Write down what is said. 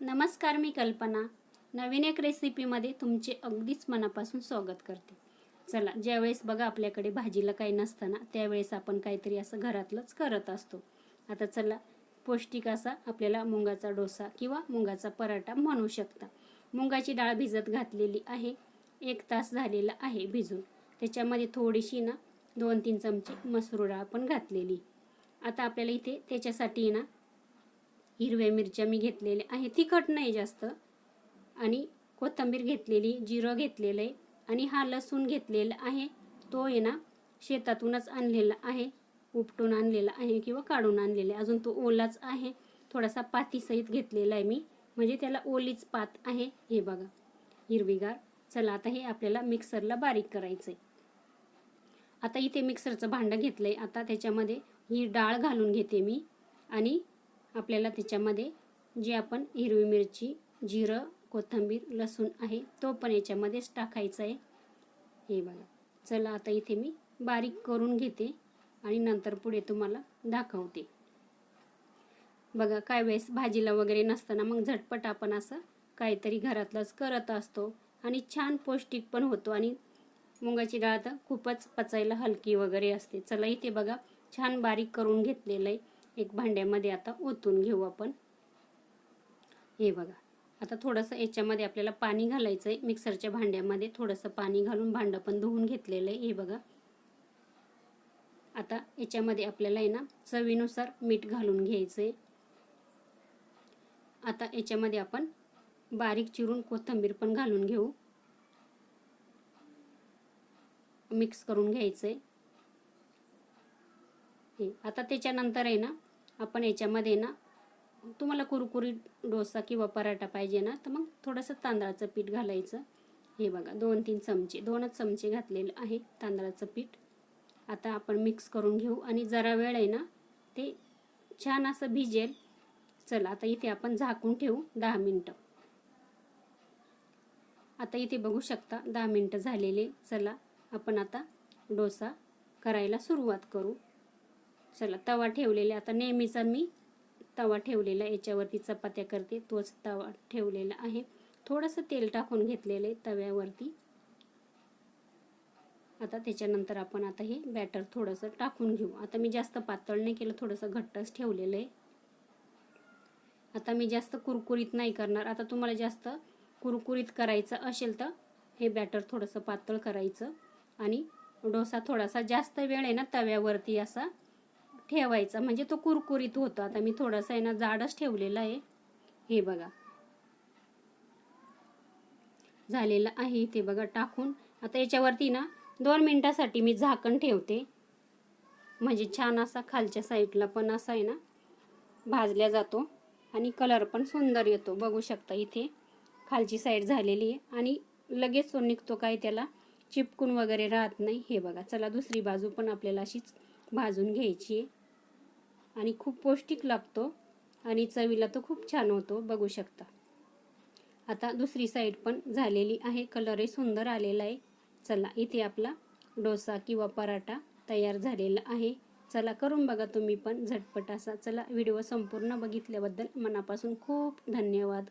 नमस्कार मी कल्पना. नवीन एक रेसिपीमध्ये तुमचे अगदीच मनापासून स्वागत करते. चला ज्यावेळेस बघा आपल्याकडे भाजीला काही नसतं ना त्यावेळेस आपण काहीतरी असं घरातलंच करत असतो. आता चला पौष्टिक असा आपल्याला मुंगाचा डोसा किंवा मुंगाचा पराठा म्हणू शकता. मुंगाची डाळ भिजत घातलेली आहे. एक तास झालेला आहे भिजून. त्याच्यामध्ये थोडीशी ना दोन तीन चमचे मसूर डाळ पण घातलेली. आता आपल्याला इथे त्याच्यासाठी ना हिरव्या मिरच्या मी घेतलेल्या आहे. तिखट नाही जास्त. आणि कोथिंबीर घेतलेली जिरं घेतलेलं आहे. आणि हा लसूण घेतलेला आहे. तो आहे ना शेतातूनच आणलेला आहे. उपटून आणलेला आहे किंवा काढून आणलेला आहे. अजून तो ओलाच आहे. थोडासा पातीसहित घेतलेला आहे मी. म्हणजे त्याला ओलीच पात आहे. हे बघा हिरवीगार. चला आता हे आपल्याला मिक्सरला बारीक करायचं आहे आता इथे मिक्सरचं भांडं घेतलं आहे आता त्याच्यामध्ये ही डाळ घालून घेते मी. आणि आपल्याला त्याच्यामध्ये जे आपण हिरवी मिरची जिरं कोथिंबीर लसूण आहे तो पण याच्यामध्येच टाकायचा आहे. हे बघा. चला आता इथे मी बारीक करून घेते आणि नंतर पुढे तुम्हाला दाखवते. बघा काय वेळेस भाजीला वगैरे नसताना मग झटपट आपण असं काहीतरी घरातलंच करत असतो आणि छान पौष्टिक पण होतो आणि मुगाची डाळ तर खूपच पचायला हलकी वगैरे असते. चला इथे बघा छान बारीक करून घेतलेलं आहे. एक भांड्यामध्ये आता ओतून घेऊ आपण. हे बघा आता थोडंसं याच्यामध्ये आपल्याला पाणी घालायचं आहे मिक्सरच्या भांड्यामध्ये थोडंसं पाणी घालून भांडं पण धुवून घेतलेलं आहे. हे बघा. आता याच्यामध्ये आपल्याला आहे ना चवीनुसार मीठ घालून घ्यायचं आहे आता याच्यामध्ये आपण बारीक चिरून कोथिंबीर पण घालून घेऊ. मिक्स करून घ्यायचं आहे आता त्याच्यानंतर आहे ना आपण याच्यामध्ये ना तुम्हाला कुरकुरीत डोसा किंवा पराठा पाहिजे ना तर मग थोडंसं तांदळाचं पीठ घालायचं. हे बघा दोन तीन चमचे दोनच चमचे घातलेलं आहे तांदळाचं पीठ. आता आपण मिक्स करून घेऊ आणि जरा वेळ आहे ना ते छान असं भिजेल. चला आता इथे आपण झाकून ठेवू दहा मिनटं. आता इथे बघू शकता दहा मिनटं झालेले. चला आपण आता डोसा करायला सुरुवात करू. चला तवा ठेवलेला आता नेहमीचा मी तवा ठेवलेला याच्यावरती चपात्या करते. तोच तवा ठेवलेला आहे. थोडंसं तेल टाकून घेतलेलं आहे तव्यावरती. आता त्याच्यानंतर आपण आता हे बॅटर थोडंसं टाकून घेऊ. आता मी जास्त पातळ नाही केलं थोडंसं घट्टच ठेवलेलं आहे. आता मी जास्त कुरकुरीत नाही करणार. आता तुम्हाला जास्त कुरकुरीत करायचं असेल तर हे बॅटर थोडंसं पातळ करायचं. आणि डोसा थोडासा जास्त वेळ आहे ना तव्यावरती असा ठेवायचा. म्हणजे तो कुरकुरीत होतो. आता मी थोडासा आहे ना जाडच ठेवलेला आहे. हे बघा. झालेलं आहे ते बघा टाकून. आता याच्यावरती ना दोन मिनटासाठी मी झाकण ठेवते. म्हणजे छान असा खालच्या साईडला पण असा आहे ना भाजल्या जातो. आणि कलर पण सुंदर येतो. बघू शकता इथे. खालची साईड झालेली आहे. आणि लगेच तो निघतो काय त्याला? चिपकून वगैरे राहत नाही. हे बघा. चला दुसरी बाजू पण आपल्याला अशीच भाजून घ्यायची आहे. आणि खूप पौष्टिक लागतो. आणि चवीला तो खूप छान होतो. बघू शकता. आता दुसरी साईड पण झालेली आहे. कलरही सुंदर आलेला आहे. चला इथे आपला डोसा किंवा पराठा तयार झालेला आहे. चला करून बघा तुम्ही पण झटपट असा. चला व्हिडिओ संपूर्ण बघितल्याबद्दल मनापासून खूप धन्यवाद.